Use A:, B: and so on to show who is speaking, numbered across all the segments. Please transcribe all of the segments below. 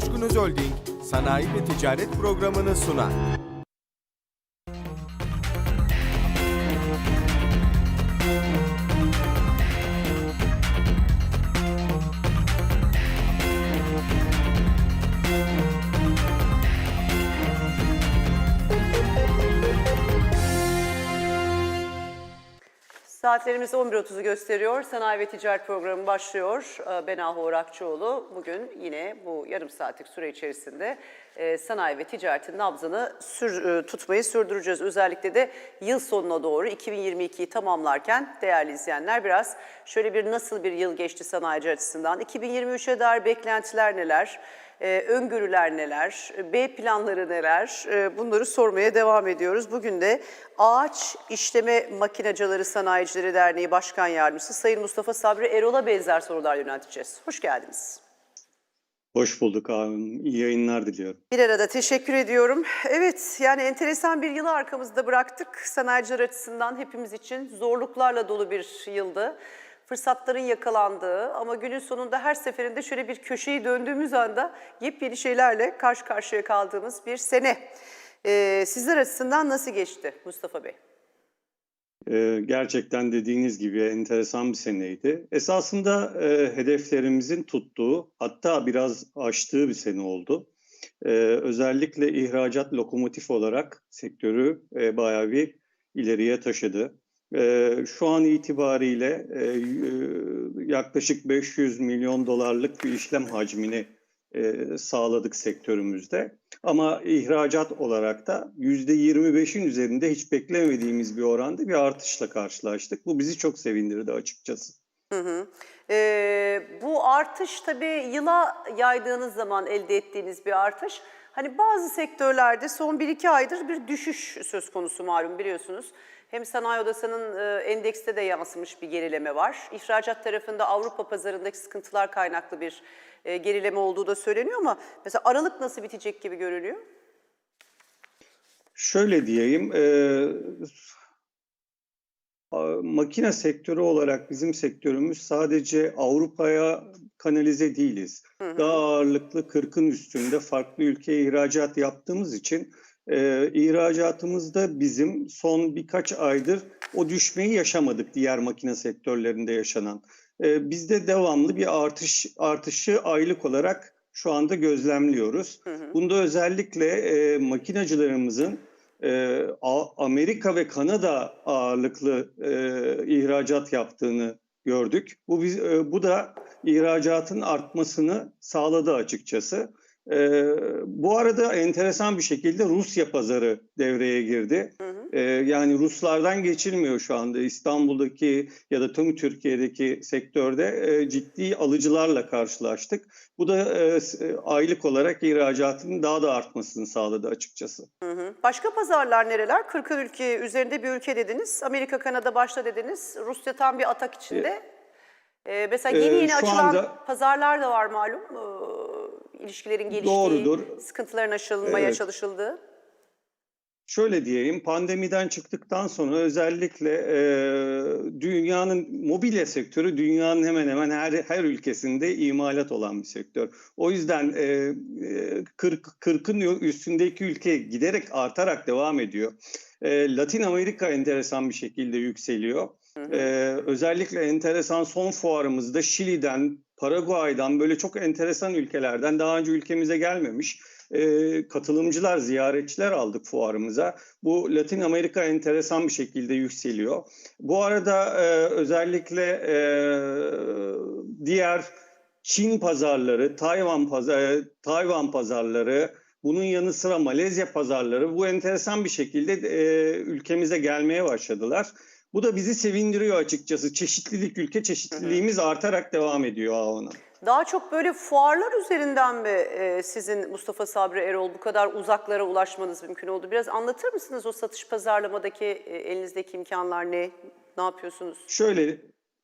A: Coşkun Holding sanayi ve ticaret programını sunar.
B: Saatlerimiz 11.30'u gösteriyor. Sanayi ve Ticaret Programı başlıyor. Ee, Ben Ahu Orakçıoğlu. Bugün yine bu yarım saatlik süre içerisinde e, sanayi ve ticaretin nabzını sür, e, tutmayı sürdüreceğiz. Özellikle de yıl sonuna doğru 2022'yi tamamlarken değerli izleyenler biraz şöyle bir nasıl bir yıl geçti sanayici açısından? 2023'e dair beklentiler neler? Ee, öngörüler neler, B planları neler bunları sormaya devam ediyoruz. Bugün de Ağaç İşleme Makinacıları Sanayicileri Derneği Başkan Yardımcısı Sayın Mustafa Sabri Erol'a benzer sorular yönelteceğiz. Hoş geldiniz.
C: Hoş bulduk abim. İyi yayınlar diliyorum.
B: Bir arada teşekkür ediyorum. Evet yani enteresan bir yılı arkamızda bıraktık. Sanayiciler açısından hepimiz için zorluklarla dolu bir yıldı. Fırsatların yakalandığı ama günün sonunda her seferinde şöyle bir köşeyi döndüğümüz anda yepyeni şeylerle karşı karşıya kaldığımız bir sene. Ee, sizler açısından nasıl geçti Mustafa Bey?
C: Ee, gerçekten dediğiniz gibi enteresan bir seneydi. Esasında e, hedeflerimizin tuttuğu, hatta biraz aştığı bir sene oldu. Ee, özellikle ihracat lokomotif olarak sektörü e, bayağı bir ileriye taşıdı. Ee, şu an itibariyle e, y- yaklaşık 500 milyon dolarlık bir işlem hacmini e, sağladık sektörümüzde. Ama ihracat olarak da %25'in üzerinde hiç beklemediğimiz bir oranda bir artışla karşılaştık. Bu bizi çok sevindirdi açıkçası.
B: Hı hı. Ee, bu artış tabii yıla yaydığınız zaman elde ettiğiniz bir artış. Hani bazı sektörlerde son 1-2 aydır bir düşüş söz konusu malum biliyorsunuz. Hem sanayi odasının e, endekste de yansımış bir gerileme var. İhracat tarafında Avrupa pazarındaki sıkıntılar kaynaklı bir e, gerileme olduğu da söyleniyor ama mesela Aralık nasıl bitecek gibi görünüyor?
C: Şöyle diyeyim, e, makine sektörü olarak bizim sektörümüz sadece Avrupa'ya kanalize değiliz. Daha ağırlıklı 40'ın üstünde farklı ülkeye ihracat yaptığımız için e, ihracatımızda bizim son birkaç aydır o düşmeyi yaşamadık diğer makine sektörlerinde yaşanan. E, bizde devamlı bir artış artışı aylık olarak şu anda gözlemliyoruz. Bunda özellikle e, makinacılarımızın e, Amerika ve Kanada ağırlıklı e, ihracat yaptığını gördük. Bu biz, e, bu da ihracatın artmasını sağladı açıkçası. E, bu arada enteresan bir şekilde Rusya pazarı devreye girdi. E, yani Ruslardan geçilmiyor şu anda İstanbul'daki ya da tüm Türkiye'deki sektörde e, ciddi alıcılarla karşılaştık. Bu da e, e, aylık olarak ihracatın daha da artmasını sağladı açıkçası.
B: Hı hı. Başka pazarlar nereler? 40 ülke üzerinde bir ülke dediniz. Amerika, Kanada başta dediniz. Rusya tam bir atak içinde. Ee, mesela yeni
C: Ee,
B: yeni açılan
C: anda-
B: pazarlar da var malum. Ee, ilişkilerin geliştiği,
C: Doğrudur.
B: sıkıntıların aşılmaya
C: Evet.
B: çalışıldığı.
C: Şöyle diyeyim, pandemiden çıktıktan sonra özellikle e, dünyanın mobilya sektörü dünyanın hemen hemen her her ülkesinde imalat olan bir sektör. O yüzden e, e, 40 40'ın üstündeki ülke giderek artarak devam ediyor. E, Latin Amerika enteresan bir şekilde yükseliyor. E, özellikle enteresan son fuarımızda Şili'den, Paraguay'dan böyle çok enteresan ülkelerden daha önce ülkemize gelmemiş e, katılımcılar, ziyaretçiler aldık fuarımıza. Bu Latin Amerika enteresan bir şekilde yükseliyor. Bu arada e, özellikle e, diğer Çin pazarları, Tayvan pazarı, Tayvan pazarları, bunun yanı sıra Malezya pazarları bu enteresan bir şekilde e, ülkemize gelmeye başladılar. Bu da bizi sevindiriyor açıkçası. Çeşitlilik, ülke çeşitliliğimiz artarak devam ediyor ona.
B: Daha çok böyle fuarlar üzerinden mi e, sizin Mustafa Sabri Erol bu kadar uzaklara ulaşmanız mümkün oldu? Biraz anlatır mısınız o satış pazarlamadaki e, elinizdeki imkanlar ne? Ne yapıyorsunuz?
C: Şöyle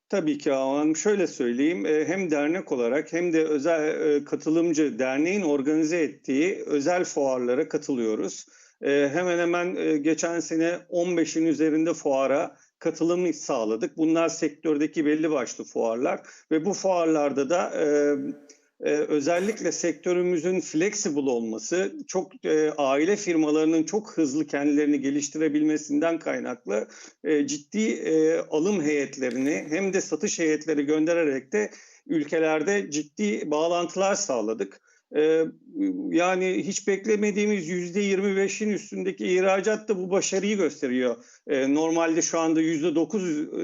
C: tabii ki Hanım şöyle söyleyeyim e, hem dernek olarak hem de özel e, katılımcı derneğin organize ettiği özel fuarlara katılıyoruz. E, Hemen hemen geçen sene 15'in üzerinde fuara katılım sağladık. Bunlar sektördeki belli başlı fuarlar ve bu fuarlarda da e, e, özellikle sektörümüzün flexible olması, çok e, aile firmalarının çok hızlı kendilerini geliştirebilmesinden kaynaklı e, ciddi e, alım heyetlerini hem de satış heyetleri göndererek de ülkelerde ciddi bağlantılar sağladık. E, yani hiç beklemediğimiz yüzde 25'in üstündeki ihracat da bu başarıyı gösteriyor. E, normalde şu anda yüzde 9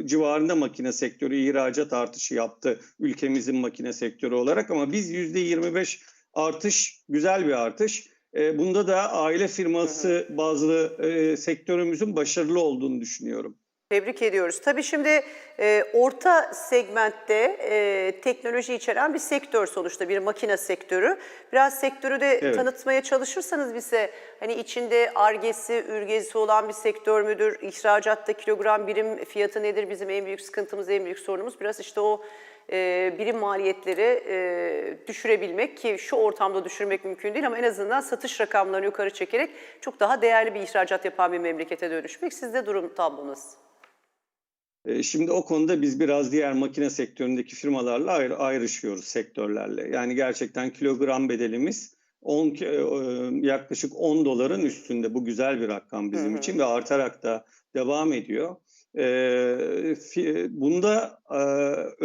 C: civarında makine sektörü ihracat artışı yaptı ülkemizin makine sektörü olarak ama biz yüzde 25 artış güzel bir artış. E, bunda da aile firması bazlı e, sektörümüzün başarılı olduğunu düşünüyorum.
B: Tebrik ediyoruz. Tabii şimdi e, orta segmentte e, teknoloji içeren bir sektör sonuçta bir makine sektörü. Biraz sektörü de
C: Evet.
B: tanıtmaya çalışırsanız bize hani içinde argesi, ürgesi olan bir sektör müdür? İhracatta kilogram birim fiyatı nedir? Bizim en büyük sıkıntımız, en büyük sorunumuz biraz işte o e, birim maliyetleri e, düşürebilmek ki şu ortamda düşürmek mümkün değil ama en azından satış rakamlarını yukarı çekerek çok daha değerli bir ihracat yapan bir memlekete dönüşmek. Sizde durum tablo nasıl?
C: E, Şimdi o konuda biz biraz diğer makine sektöründeki firmalarla ayrı, ayrışıyoruz sektörlerle. Yani gerçekten kilogram bedelimiz 10 ki- e, yaklaşık 10 doların üstünde. Bu güzel bir rakam bizim
B: Hı hı.
C: için ve artarak da devam ediyor. E, fi- Bunda e,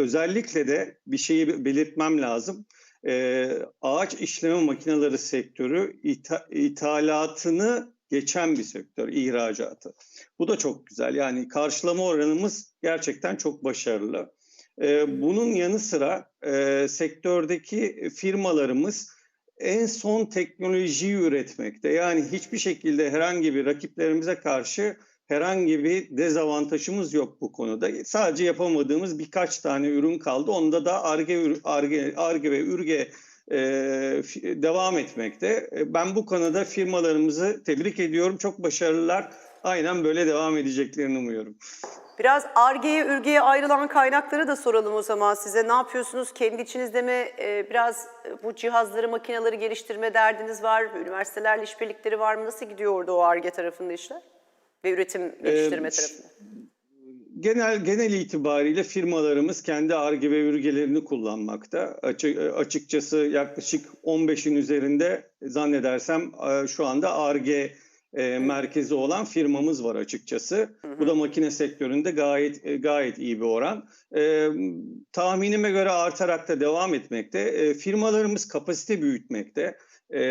C: özellikle de bir şeyi belirtmem lazım. E, Ağaç işleme makineleri sektörü itha- ithalatını geçen bir sektör, ihracatı. Bu da çok güzel. Yani karşılama oranımız gerçekten çok başarılı. Ee, bunun yanı sıra e, sektördeki firmalarımız en son teknolojiyi üretmekte. Yani hiçbir şekilde herhangi bir rakiplerimize karşı herhangi bir dezavantajımız yok bu konuda. Sadece yapamadığımız birkaç tane ürün kaldı. Onda da ARGE, ARGE, ARGE ve ÜRGE devam etmekte. E, Ben bu konuda firmalarımızı tebrik ediyorum. Çok başarılılar. Aynen böyle devam edeceklerini umuyorum.
B: Biraz ARGE'ye, ÜRGE'ye ayrılan kaynakları da soralım o zaman size. Ne yapıyorsunuz? Kendi içinizde mi e, biraz e, bu cihazları, makineleri geliştirme derdiniz var? Üniversitelerle işbirlikleri var mı? Nasıl gidiyor orada o ARGE tarafında işler? Ve üretim geliştirme
C: ş-
B: tarafında.
C: Genel genel itibariyle firmalarımız kendi Ar-Ge ve ürgelerini kullanmakta. Açı- açıkçası yaklaşık 15'in üzerinde zannedersem e, şu anda Ar-Ge e, merkezi olan firmamız var açıkçası. Bu da makine sektöründe gayet e, gayet iyi bir oran. E, tahminime göre artarak da devam etmekte. E, firmalarımız kapasite büyütmekte. E,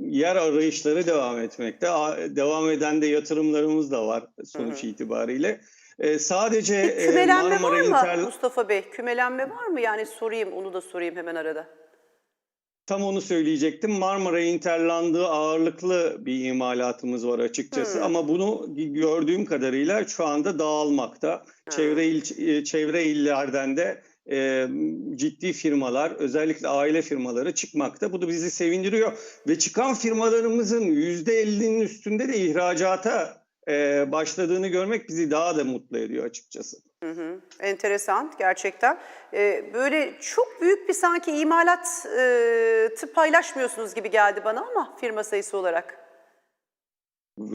C: yer arayışları devam etmekte. A- devam eden de yatırımlarımız da var sonuç itibariyle. E, sadece e,
B: kümelenme
C: Marmara
B: var mı
C: Inter
B: Mustafa Bey? Kümelenme var mı? Yani sorayım, onu da sorayım hemen arada.
C: tam onu söyleyecektim. Marmara Interlandı ağırlıklı bir imalatımız var açıkçası
B: Hmm.
C: ama bunu gördüğüm kadarıyla şu anda dağılmakta. Çevre il e, çevre illerden de e, ciddi firmalar, özellikle aile firmaları çıkmakta. Bu da bizi sevindiriyor ve çıkan firmalarımızın %50'nin üstünde de ihracata e, başladığını görmek bizi daha da mutlu ediyor açıkçası.
B: Hı hı. Enteresan gerçekten. Ee, böyle çok büyük bir sanki imalat e, paylaşmıyorsunuz gibi geldi bana ama firma sayısı olarak.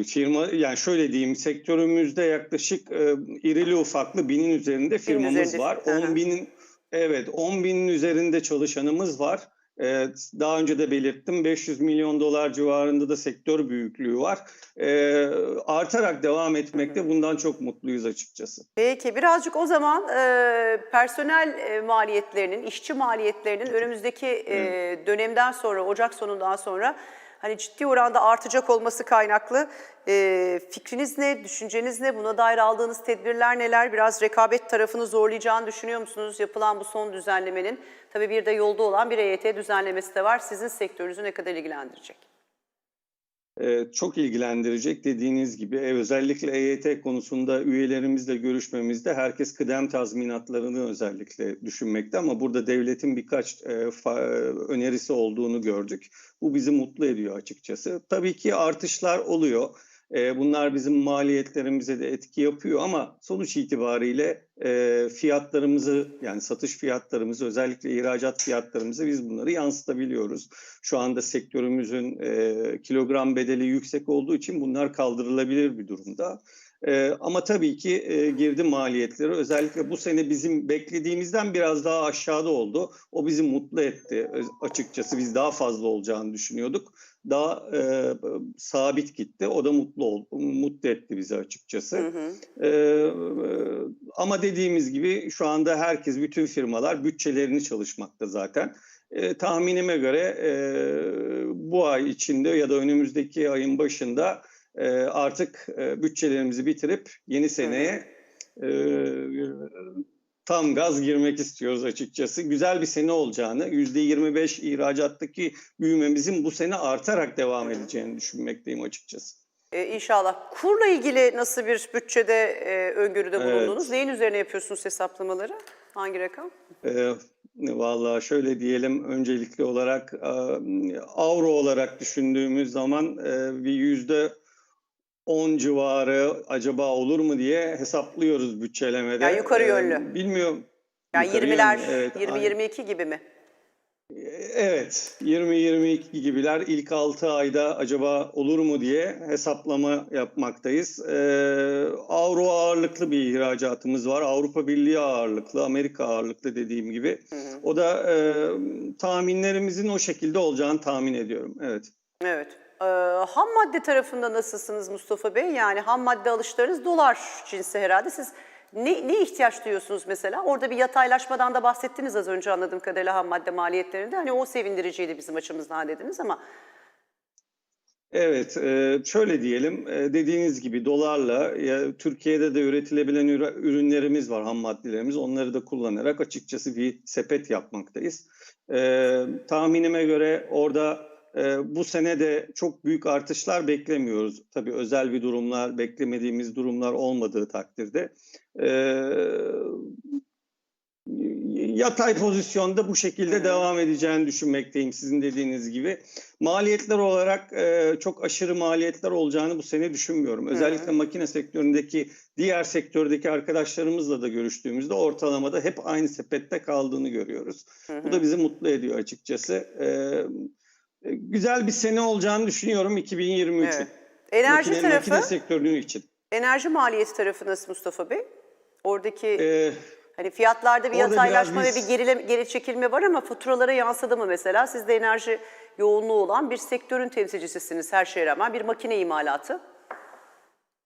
C: Firma yani şöyle diyeyim sektörümüzde yaklaşık e, irili ufaklı binin üzerinde firmamız
B: üzerinde.
C: var.
B: Hı hı.
C: 10 binin evet 10 binin üzerinde çalışanımız var. E, daha önce de belirttim 500 milyon dolar civarında da sektör büyüklüğü var. E, artarak devam etmekte bundan çok mutluyuz açıkçası.
B: Peki birazcık o zaman e, personel e, maliyetlerinin, işçi maliyetlerinin önümüzdeki e, dönemden sonra, Ocak sonundan sonra hani ciddi oranda artacak olması kaynaklı. E, fikriniz ne, düşünceniz ne, buna dair aldığınız tedbirler neler? Biraz rekabet tarafını zorlayacağını düşünüyor musunuz yapılan bu son düzenlemenin? Tabii bir de yolda olan bir EYT düzenlemesi de var. Sizin sektörünüzü ne kadar ilgilendirecek?
C: Ee, çok ilgilendirecek dediğiniz gibi e, özellikle EYT konusunda üyelerimizle görüşmemizde herkes kıdem tazminatlarını özellikle düşünmekte ama burada devletin birkaç e, önerisi olduğunu gördük. Bu bizi mutlu ediyor açıkçası. Tabii ki artışlar oluyor. E, bunlar bizim maliyetlerimize de etki yapıyor ama sonuç itibariyle e, fiyatlarımızı yani satış fiyatlarımızı özellikle ihracat fiyatlarımızı biz bunları yansıtabiliyoruz. Şu anda sektörümüzün e, kilogram bedeli yüksek olduğu için bunlar kaldırılabilir bir durumda. E, ama tabii ki e, girdi maliyetleri özellikle bu sene bizim beklediğimizden biraz daha aşağıda oldu. O bizi mutlu etti açıkçası. Biz daha fazla olacağını düşünüyorduk. Daha e, sabit gitti. O da mutlu oldu, mutlu etti bizi açıkçası.
B: Hı hı.
C: Ee, ama dediğimiz gibi şu anda herkes, bütün firmalar bütçelerini çalışmakta zaten. Ee, tahminime göre e, bu ay içinde ya da önümüzdeki ayın başında e, artık e, bütçelerimizi bitirip yeni seneye e, tam gaz girmek istiyoruz açıkçası. Güzel bir sene olacağını, %25 ihracattaki büyümemizin bu sene artarak devam edeceğini düşünmekteyim açıkçası.
B: Ee, inşallah. Kurla ilgili nasıl bir bütçede e, öngörüde
C: Evet.
B: bulundunuz? Neyin üzerine yapıyorsunuz hesaplamaları? Hangi rakam?
C: Ee, Vallahi şöyle diyelim öncelikli olarak e, avro olarak düşündüğümüz zaman e, bir yüzde 10 civarı acaba olur mu diye hesaplıyoruz bütçelemede.
B: Yani yukarı
C: Ee,
B: yönlü.
C: Bilmiyorum.
B: Yani
C: Yukarı
B: 20'ler,
C: yönlü, evet, aynen.
B: 20-22 gibi mi?
C: Evet, 20-22 gibiler ilk 6 ayda acaba olur mu diye hesaplama yapmaktayız. Ee, Avro ağırlıklı bir ihracatımız var. Avrupa Birliği ağırlıklı, Amerika ağırlıklı dediğim gibi. O da e, tahminlerimizin o şekilde olacağını tahmin ediyorum. Evet.
B: Evet. Ee, ham madde tarafında nasılsınız Mustafa Bey? Yani ham madde alışlarınız dolar cinsi herhalde. Siz ne, ne ihtiyaç duyuyorsunuz mesela? Orada bir yataylaşmadan da bahsettiniz az önce anladığım kadarıyla ham madde maliyetlerinde. Hani o sevindiriciydi bizim açımızdan dediniz ama
C: Evet, e, şöyle diyelim, e, dediğiniz gibi dolarla Türkiye'de de üretilebilen üre- ürünlerimiz var, ham maddelerimiz. Onları da kullanarak açıkçası bir sepet yapmaktayız. E, tahminime göre orada e, bu sene de çok büyük artışlar beklemiyoruz. Tabii özel bir durumlar, beklemediğimiz durumlar olmadığı takdirde. E, yatay pozisyonda bu şekilde devam edeceğini düşünmekteyim sizin dediğiniz gibi. Maliyetler olarak e, çok aşırı maliyetler olacağını bu sene düşünmüyorum. Özellikle makine sektöründeki diğer sektördeki arkadaşlarımızla da görüştüğümüzde ortalamada hep aynı sepette kaldığını görüyoruz. Bu da bizi mutlu ediyor açıkçası. E, güzel bir sene olacağını düşünüyorum 2023'ün.
B: evet. Enerji
C: Makine,
B: tarafı,
C: makine sektörünün için.
B: enerji maliyeti tarafı nasıl Mustafa Bey? Oradaki
C: E,
B: hani fiyatlarda bir yataylaşma ve bir gerile, geri çekilme var ama faturalara yansıdı mı mesela? Siz de enerji yoğunluğu olan bir sektörün temsilcisisiniz her şeye rağmen bir makine imalatı.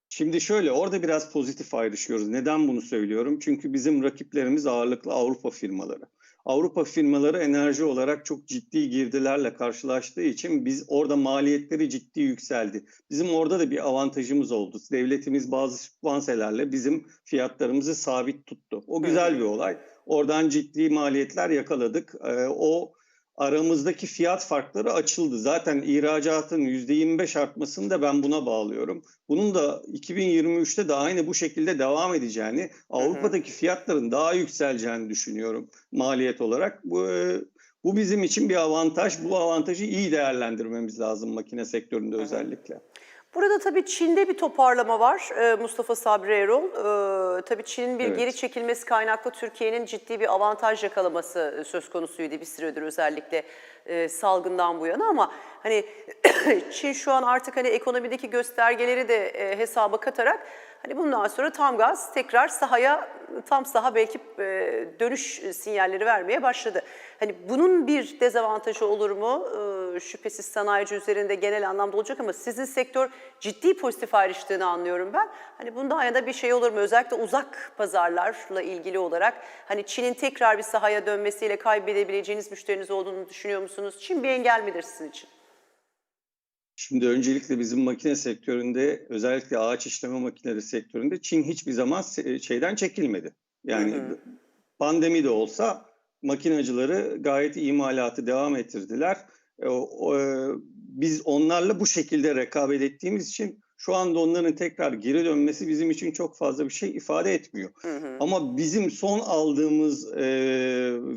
C: Şimdi şöyle orada biraz pozitif ayrışıyoruz. Neden bunu söylüyorum? Çünkü bizim rakiplerimiz ağırlıklı Avrupa firmaları. Avrupa firmaları enerji olarak çok ciddi girdilerle karşılaştığı için biz orada maliyetleri ciddi yükseldi. Bizim orada da bir avantajımız oldu. Devletimiz bazı sübvanselerle bizim fiyatlarımızı sabit tuttu. O güzel bir olay. Oradan ciddi maliyetler yakaladık. Ee, o aramızdaki fiyat farkları açıldı. Zaten ihracatın %25 artmasını da ben buna bağlıyorum. Bunun da 2023'te de aynı bu şekilde devam edeceğini, Avrupa'daki fiyatların daha yükseleceğini düşünüyorum maliyet olarak. Bu e, bu bizim için bir avantaj. Bu avantajı iyi değerlendirmemiz lazım makine sektöründe özellikle.
B: Burada tabii Çin'de bir toparlama var e, Mustafa Sabri Erol. E, tabii Çin'in bir
C: Evet.
B: geri çekilmesi kaynaklı Türkiye'nin ciddi bir avantaj yakalaması e, söz konusuydu bir süredir özellikle salgından bu yana ama hani Çin şu an artık hani ekonomideki göstergeleri de hesaba katarak hani bundan sonra tam gaz tekrar sahaya tam saha belki dönüş sinyalleri vermeye başladı. Hani bunun bir dezavantajı olur mu? E, şüphesiz sanayici üzerinde genel anlamda olacak ama sizin sektör ciddi pozitif ayrıştığını anlıyorum ben. Hani bundan yana bir şey olur mu? Özellikle uzak pazarlarla ilgili olarak hani Çin'in tekrar bir sahaya dönmesiyle kaybedebileceğiniz müşteriniz olduğunu düşünüyor musunuz? Çin bir engel midir sizin için?
C: Şimdi öncelikle bizim makine sektöründe özellikle ağaç işleme makineleri sektöründe Çin hiçbir zaman şeyden çekilmedi. Yani
B: Hı hı.
C: pandemi de olsa makinacıları gayet imalatı devam ettirdiler. E, o- e, biz onlarla bu şekilde rekabet ettiğimiz için şu anda onların tekrar geri dönmesi bizim için çok fazla bir şey ifade etmiyor.
B: Hı hı.
C: Ama bizim son aldığımız e,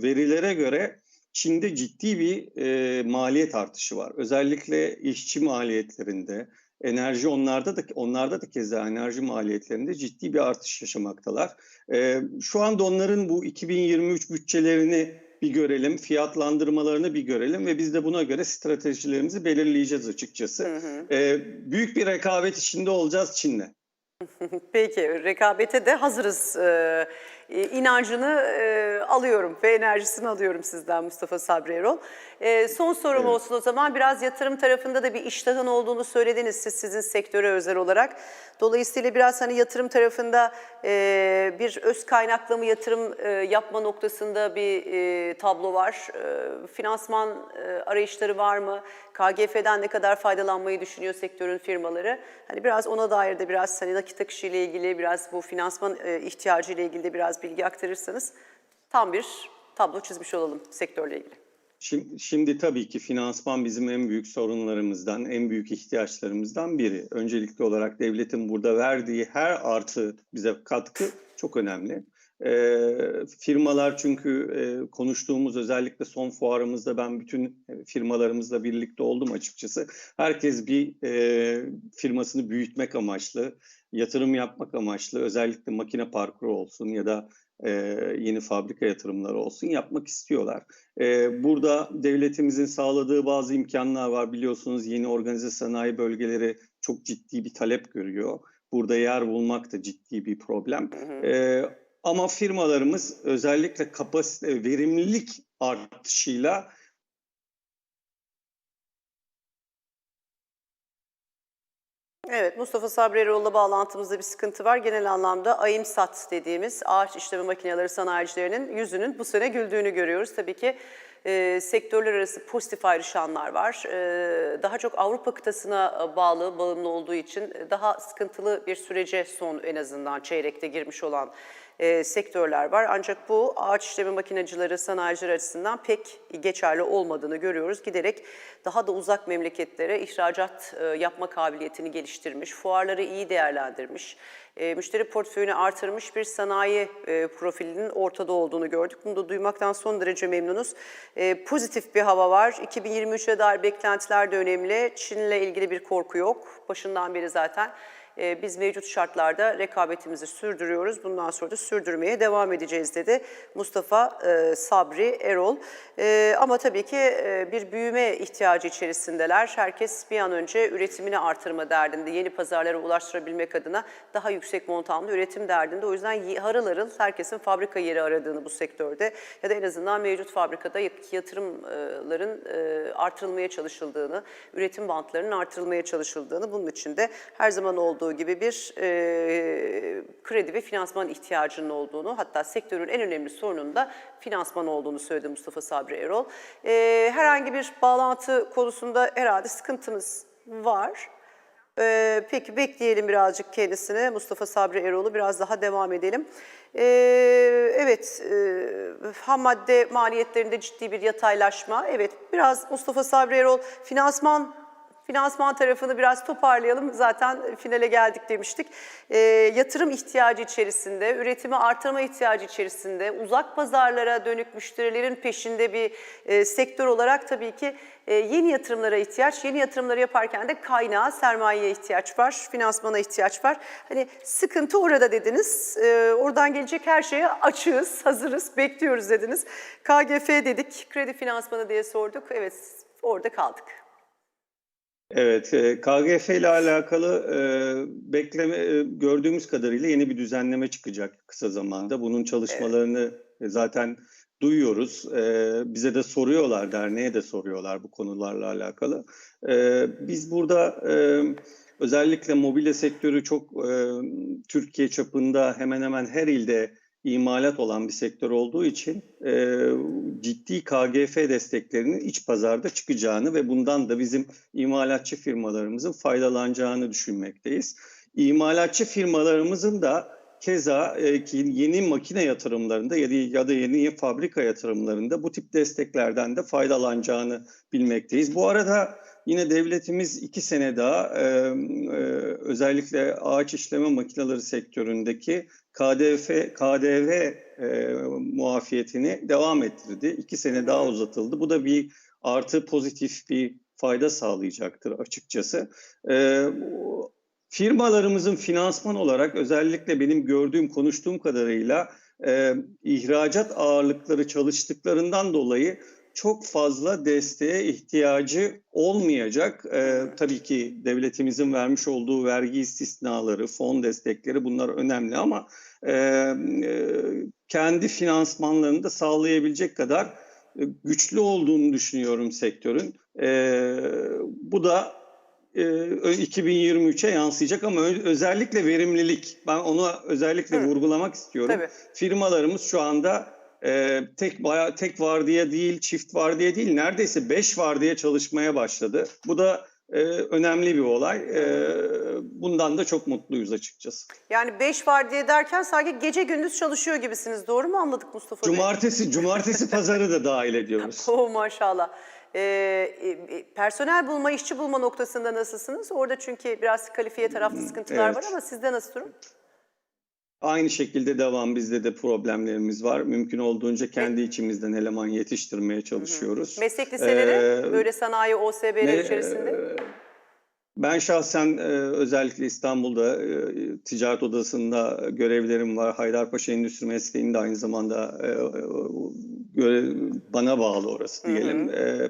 C: verilere göre Çin'de ciddi bir e, maliyet artışı var. Özellikle işçi maliyetlerinde, enerji onlarda da onlarda da keza enerji maliyetlerinde ciddi bir artış yaşamaktalar. E, şu anda onların bu 2023 bütçelerini bir görelim, fiyatlandırmalarını bir görelim ve biz de buna göre stratejilerimizi belirleyeceğiz açıkçası.
B: Hı hı.
C: E, büyük bir rekabet içinde olacağız Çin'le.
B: Peki, rekabete de hazırız. Ee, e, inancını e, alıyorum ve enerjisini alıyorum sizden Mustafa Sabri Erol. Ee, son sorum
C: Evet.
B: olsun o zaman. Biraz yatırım tarafında da bir iştahın olduğunu söylediniz siz sizin sektöre özel olarak. Dolayısıyla biraz hani yatırım tarafında e, bir öz kaynaklı mı yatırım e, yapma noktasında bir e, tablo var. E, finansman e, arayışları var mı? KGF'den ne kadar faydalanmayı düşünüyor sektörün firmaları? Hani biraz ona dair de biraz hani nakit akışı ile ilgili biraz bu finansman e, ihtiyacı ile ilgili de biraz bilgi aktarırsanız tam bir tablo çizmiş olalım sektörle ilgili.
C: Şimdi, şimdi tabii ki finansman bizim en büyük sorunlarımızdan, en büyük ihtiyaçlarımızdan biri. Öncelikli olarak devletin burada verdiği her artı bize katkı çok önemli. Ee, firmalar çünkü e, konuştuğumuz özellikle son fuarımızda ben bütün e, firmalarımızla birlikte oldum açıkçası. Herkes bir e, firmasını büyütmek amaçlı, yatırım yapmak amaçlı özellikle makine parkuru olsun ya da e, yeni fabrika yatırımları olsun yapmak istiyorlar. Ee, Burada devletimizin sağladığı bazı imkanlar var. Biliyorsunuz yeni organize sanayi bölgeleri çok ciddi bir talep görüyor. Burada yer bulmak da ciddi bir problem. Ee, Ama firmalarımız özellikle kapasite, verimlilik artışıyla
B: Evet, Mustafa Sabri Erol'la bağlantımızda bir sıkıntı var. Genel anlamda AIMSAT dediğimiz ağaç işleme makineleri sanayicilerinin yüzünün bu sene güldüğünü görüyoruz. Tabii ki e, sektörler arası pozitif ayrışanlar var. E, daha çok Avrupa kıtasına bağlı, bağımlı olduğu için daha sıkıntılı bir sürece son en azından çeyrekte girmiş olan e, sektörler var. Ancak bu ağaç işleme makinacıları, sanayiciler açısından pek geçerli olmadığını görüyoruz. Giderek daha da uzak memleketlere ihracat e, yapma kabiliyetini geliştirmiş, fuarları iyi değerlendirmiş, e, müşteri portföyünü artırmış bir sanayi e, profilinin ortada olduğunu gördük. Bunu da duymaktan son derece memnunuz. E, pozitif bir hava var. 2023'e dair beklentiler de önemli. Çin'le ilgili bir korku yok. Başından beri zaten e, biz mevcut şartlarda rekabetimizi sürdürüyoruz. Bundan sonra da sürdürmeye devam edeceğiz dedi Mustafa e, Sabri Erol. E, ama tabii ki e, bir büyüme ihtiyacı içerisindeler. Herkes bir an önce üretimini artırma derdinde, yeni pazarlara ulaştırabilmek adına daha yüksek montamlı üretim derdinde. O yüzden harıl harıl herkesin fabrika yeri aradığını bu sektörde ya da en azından mevcut fabrikada yat- yatırımların e, artırılmaya çalışıldığını, üretim bantlarının artırılmaya çalışıldığını, bunun için de her zaman olduğu gibi bir e, kredi ve finansman ihtiyacının olduğunu, hatta sektörün en önemli sorunun da finansman olduğunu söyledi Mustafa Sabri Erol. E, herhangi bir bağlantı konusunda herhalde sıkıntımız var. Ee, peki bekleyelim birazcık kendisine. Mustafa Sabri Erol'u biraz daha devam edelim. Ee, evet, e, ham madde maliyetlerinde ciddi bir yataylaşma. Evet, biraz Mustafa Sabri Erol finansman Finansman tarafını biraz toparlayalım. Zaten finale geldik demiştik. Ee, yatırım ihtiyacı içerisinde, üretimi artırma ihtiyacı içerisinde, uzak pazarlara dönük müşterilerin peşinde bir e, sektör olarak tabii ki e, yeni yatırımlara ihtiyaç, yeni yatırımları yaparken de kaynağa, sermayeye ihtiyaç var, finansmana ihtiyaç var. Hani sıkıntı orada dediniz. Ee, oradan gelecek her şeye açığız, hazırız, bekliyoruz dediniz. KGF dedik, kredi finansmanı diye sorduk. Evet, orada kaldık.
C: Evet, e, KGF ile alakalı e, bekleme e, gördüğümüz kadarıyla yeni bir düzenleme çıkacak kısa zamanda. Bunun çalışmalarını e, zaten duyuyoruz. Bize de soruyorlar, derneğe de soruyorlar bu konularla alakalı. Biz burada özellikle mobilya sektörü çok Türkiye çapında hemen hemen her ilde imalat olan bir sektör olduğu için e, ciddi KGF desteklerinin iç pazarda çıkacağını ve bundan da bizim imalatçı firmalarımızın faydalanacağını düşünmekteyiz. İmalatçı firmalarımızın da keza e, yeni makine yatırımlarında ya da, ya da yeni fabrika yatırımlarında bu tip desteklerden de faydalanacağını bilmekteyiz. Bu arada yine devletimiz iki sene daha e, e, özellikle ağaç işleme makineleri sektöründeki KDV, KDV e, muafiyetini devam ettirdi. İki sene daha uzatıldı. Bu da bir artı pozitif bir fayda sağlayacaktır açıkçası. E, firmalarımızın finansman olarak özellikle benim gördüğüm, konuştuğum kadarıyla e, ihracat ağırlıkları çalıştıklarından dolayı çok fazla desteğe ihtiyacı olmayacak. Ee, tabii ki devletimizin vermiş olduğu vergi istisnaları, fon destekleri bunlar önemli ama e, e, kendi finansmanlarını da sağlayabilecek kadar e, güçlü olduğunu düşünüyorum sektörün. E, bu da e, 2023'e yansıyacak ama özellikle verimlilik. Ben onu özellikle
B: Hı.
C: vurgulamak istiyorum.
B: Tabii.
C: Firmalarımız şu anda e, tek baya, tek vardiya değil, çift vardiya değil, neredeyse beş vardiya çalışmaya başladı. Bu da e, önemli bir olay. E, bundan da çok mutluyuz açıkçası.
B: Yani 5 var diye derken sanki gece gündüz çalışıyor gibisiniz. Doğru mu anladık Mustafa Bey?
C: Cumartesi, cumartesi pazarı da dahil ediyoruz.
B: Oh maşallah. Ee, personel bulma, işçi bulma noktasında nasılsınız? Orada çünkü biraz kalifiye tarafta sıkıntılar
C: evet.
B: var ama sizde nasıl durum?
C: Aynı şekilde devam bizde de problemlerimiz var. Mümkün olduğunca kendi içimizden eleman yetiştirmeye çalışıyoruz.
B: Meslek liseleri
C: Ee,
B: böyle sanayi OSB'ler içerisinde.
C: e, Ben şahsen e, özellikle İstanbul'da e, ticaret odasında görevlerim var. Haydarpaşa Endüstri Mesleği'nde aynı zamanda e, e, göre- bana bağlı orası diyelim. E,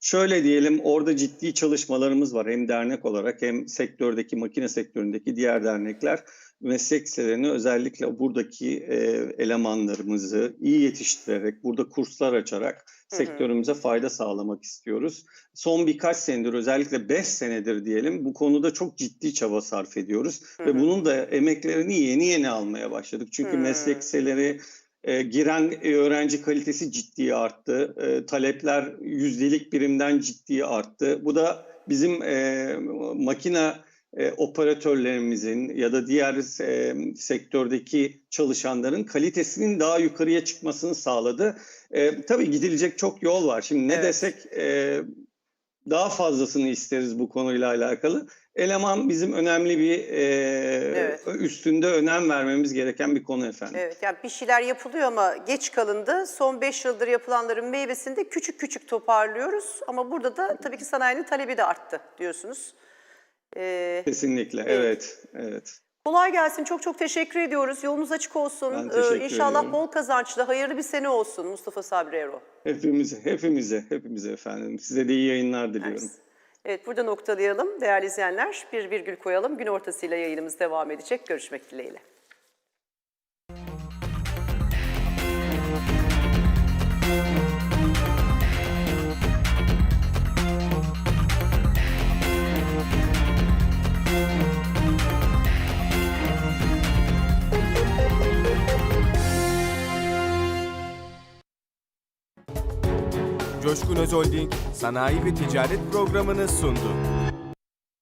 C: şöyle diyelim orada ciddi çalışmalarımız var. Hem dernek olarak hem sektördeki makine sektöründeki diğer dernekler. Meslek liselerini özellikle buradaki e, elemanlarımızı iyi yetiştirerek burada kurslar açarak sektörümüze fayda sağlamak istiyoruz. Son birkaç senedir özellikle 5 senedir diyelim bu konuda çok ciddi çaba sarf ediyoruz. Ve bunun da emeklerini yeni yeni almaya başladık. Çünkü
B: Hı.
C: meslek liseleri e, giren e, öğrenci kalitesi ciddi arttı. E, talepler yüzdelik birimden ciddi arttı. Bu da bizim e, makina e, operatörlerimizin ya da diğer e, sektördeki çalışanların kalitesinin daha yukarıya çıkmasını sağladı. E, tabii gidilecek çok yol var. Şimdi ne
B: Evet.
C: desek e, daha fazlasını isteriz bu konuyla alakalı. Eleman bizim önemli bir e,
B: Evet.
C: üstünde önem vermemiz gereken bir konu efendim.
B: Evet yani bir şeyler yapılıyor ama geç kalındı. Son 5 yıldır yapılanların meyvesini de küçük küçük toparlıyoruz. Ama burada da tabii ki sanayinin talebi de arttı diyorsunuz. Ee,
C: Kesinlikle evet evet.
B: Kolay gelsin. Çok çok teşekkür ediyoruz. Yolunuz açık olsun.
C: Ben teşekkür
B: inşallah
C: ediyorum.
B: bol kazançlı, hayırlı bir sene olsun Mustafa Sabri Ero.
C: Hepimize hepimize hepimize efendim. Size de iyi yayınlar diliyorum.
B: Evet burada noktalayalım değerli izleyenler. Bir virgül koyalım. Gün ortasıyla yayınımız devam edecek. Görüşmek dileğiyle.
A: Coşkun Özolding sanayi ve ticaret programını sundu.